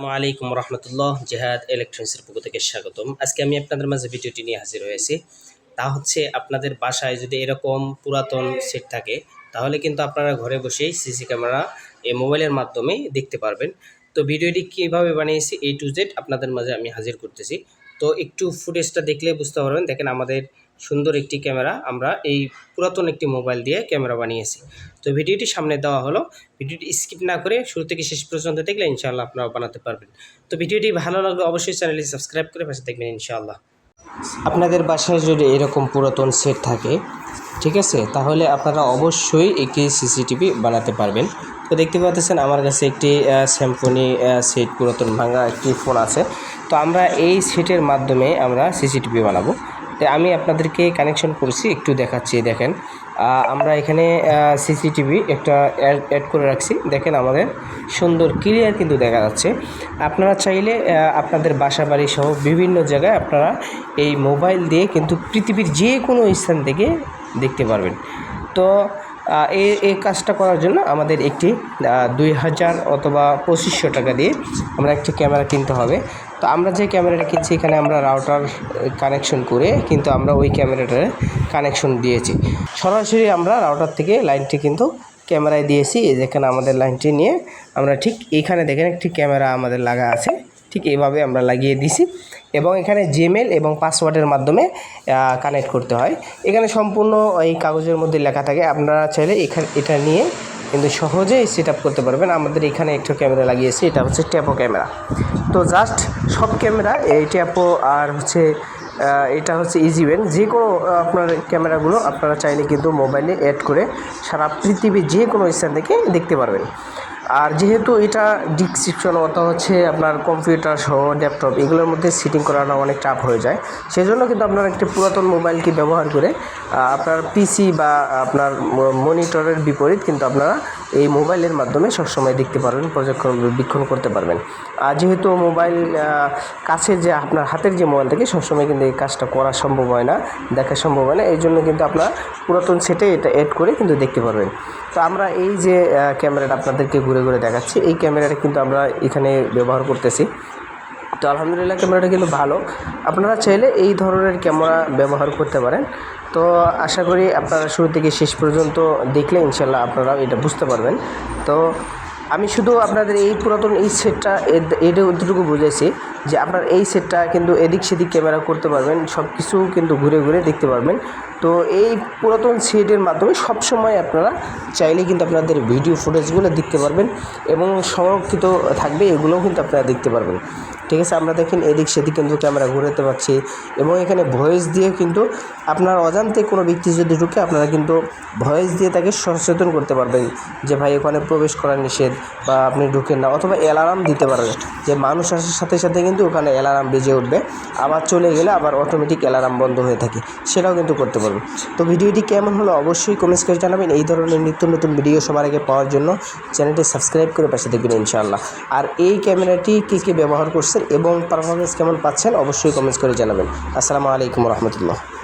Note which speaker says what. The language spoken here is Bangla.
Speaker 1: আসসালামু আলাইকুম রহমতুল্লাহ, জেহাদ ইলেকট্রনিক্সের পক্ষ থেকে স্বাগতম। আজকে আমি আপনাদের মাঝে ভিডিওটি নিয়ে হাজির হয়েছি। তা হচ্ছে আপনাদের বাসায় যদি এরকম পুরাতন সেট থাকে, তাহলে কিন্তু আপনারা ঘরে বসেই সিসি ক্যামেরা এই মোবাইলের মাধ্যমে দেখতে পারবেন। তো ভিডিওটি কীভাবে বানিয়েছি, এ টু জেড আপনাদের মাঝে আমি হাজির করতেছি। তো একটু ফুটেজটা দেখলে বুঝতে পারবেন। দেখেন আমাদের সুন্দর একটি ক্যামেরা, আমরা এই পুরাতন একটি মোবাইল দিয়ে ক্যামেরা বানিয়েছি। তো ভিডিওটি সামনে দেওয়া হলো। ভিডিওটি স্কিপ না করে শুরু থেকে শেষ পর্যন্ত দেখলে ইনশাআল্লাহ আপনারা বানাতে পারবেন। তো ভিডিওটি ভালো লাগলে অবশ্যই চ্যানেলটি সাবস্ক্রাইব করে পাশে দেখবেন ইনশাআল্লাহ। আপনাদের বাসায় যদি এরকম পুরাতন সেট থাকে, ঠিক আছে? তাহলে আপনারা অবশ্যই একটি সিসিটিভি বানাতে পারবেন। তো দেখতে পাচ্ছেন, আমার কাছে একটি স্যামসনি সেট পুরাতন ভাঙা একটি ফোন আছে। তো আমরা এই সেটের মাধ্যমে আমরা সিসিটিভি বানাবো। তো আমি আপনাদেরকে কানেকশন করছি, একটু দেখাচ্ছি, দেখেন। আমরা এখানে সিসিটিভি একটা অ্যাড করে রাখছি। দেখেন আমাদের সুন্দর ক্লিয়ার কিন্তু দেখা যাচ্ছে। আপনারা চাইলে আপনাদের বাসা বাড়ি সহ বিভিন্ন জায়গায় আপনারা এই মোবাইল দিয়ে কিন্তু পৃথিবীর যে কোনো স্থান থেকে দেখতে পারবেন। তো এই এই কাজটা করার জন্য আমাদের একটি দুই হাজার অথবা পঁচিশশো টাকা দিয়ে আমরা একটি ক্যামেরা কিনতে হবে। তো আমরা যে ক্যামেরাটা কিনছি, এখানে আমরা রাউটার কানেকশন করে কিন্তু আমরা ওই ক্যামেরাটার কানেকশন দিয়েছি। সরাসরি আমরা রাউটার থেকে লাইনটি কিন্তু ক্যামেরায় দিয়েছি। যেখানে আমাদের লাইনটি নিয়ে আমরা ঠিক এইখানে দেখেন একটি ক্যামেরা আমাদের লাগা আছে। ঠিক এইভাবে আমরা লাগিয়ে দিছি এবং এখানে জিমেল এবং পাসওয়ার্ডের মাধ্যমে কানেক্ট করতে হয়। এখানে সম্পূর্ণ এই কাগজের মধ্যে লেখা থাকে, আপনারা চাইলে এখানে, এটা নিয়ে কিন্তু সহজেই সেট করতে পারবেন। আমাদের এখানে একটা ক্যামেরা লাগিয়েছি, এটা হচ্ছে ট্যাপো ক্যামেরা। তো জাস্ট সব ক্যামেরা, এই ট্যাপো আর হচ্ছে এটা হচ্ছে ইজিভেন যে কোনো আপনার ক্যামেরাগুলো আপনারা চাইলে কিন্তু মোবাইলে অ্যাড করে সারা পৃথিবীর যে কোনো স্থান থেকে দেখতে পারবেন। আর যেহেতু এটা ডিসক্রিপশন অর্থাৎ হচ্ছে আপনার কম্পিউটার সহ ল্যাপটপ, এগুলোর মধ্যে সিটিং করানো অনেক টাফ হয়ে যায়। সেই জন্য কিন্তু আপনার একটি পুরাতন মোবাইলকে ব্যবহার করে আপনার পিসি বা আপনার মনিটরের বিপরীত কিন্তু আপনারা এই মোবাইলের মাধ্যমে সবসময় দেখতে পারবেন পর্যবেক্ষণ করতে পারবেন। আর যেহেতু মোবাইল কাছে যে আপনার হাতের যে মোবাইল থাকে, সবসময় কিন্তু এই কাজটা করা সম্ভব হয় না, দেখা সম্ভব হয় না। এই জন্য কিন্তু আপনার পুরাতন সেটে এটা অ্যাড করে কিন্তু দেখতে পারবেন। তো আমরা এই যে ক্যামেরাটা আপনাদেরকে ঘুরে ঘুরে দেখাচ্ছি, এই ক্যামেরাটা কিন্তু আমরা এখানে ব্যবহার করতেছি। তো আলহামদুলিল্লাহ ক্যামেরাটা কিন্তু ভালো। আপনারা চাইলে এই ধরনের ক্যামেরা ব্যবহার করতে পারেন। তো আশা করি আপনারা শুরু থেকে শেষ পর্যন্ত দেখলে ইনশাল্লাহ আপনারা এটা বুঝতে পারবেন। তো আমি শুধু আপনাদের এই পুরাতন এই সেটটা এটা এটুকু বুঝেছি যে আপনার এই সেটটা কিন্তু এদিক সেদিক ক্যামেরা করতে পারবেন, সব কিছু কিন্তু ঘুরে ঘুরে দেখতে পারবেন। তো এই পুরাতন সেটের মাধ্যমে সবসময় আপনারা চাইলে কিন্তু আপনাদের ভিডিও ফুটেজগুলো দেখতে পারবেন এবং সংরক্ষিত থাকবে, এগুলোও কিন্তু আপনারা দেখতে পারবেন। ঠিক আছে, আমরা দেখেন এদিক সেদিক কিন্তু ক্যামেরা ঘুরাতে পারছি এবং এখানে ভয়েস দিয়ে কিন্তু আপনার অজান্তে কোনো ব্যক্তি যদি ঢুকে, আপনারা কিন্তু ভয়েস দিয়ে তাকে সচেতন করতে পারবেন যে, ভাই, ওখানে প্রবেশ করা নিষেধ বা আপনি ঢুকেন না। অথবা অ্যালার্ম দিতে পারবেন যে, মানুষ আসার সাথে সাথে কিন্তু ওখানে অ্যালার্ম বেজে উঠবে। আবার চলে গেলে আবার অটোমেটিক অ্যালার্ম বন্ধ হয়ে থাকে। সেটাও কিন্তু করতে পারবেন। তো ভিডিওটি কেমন হলো অবশ্যই কমেন্টস করে জানাবেন। এই ধরনের নিত্য নতুন ভিডিও সবার আগে পাওয়ার জন্য চ্যানেলটি সাবস্ক্রাইব করে পাশে দেখবেন ইনশাআল্লাহ। আর এই ক্যামেরাটি কী কী ব্যবহার করছেন এবং পারফরমেন্স কেমন পাচ্ছেন অবশ্যই কমেন্টস করে জানাবেন। আসসালামু আলাইকুম রহমতুল্লাহ।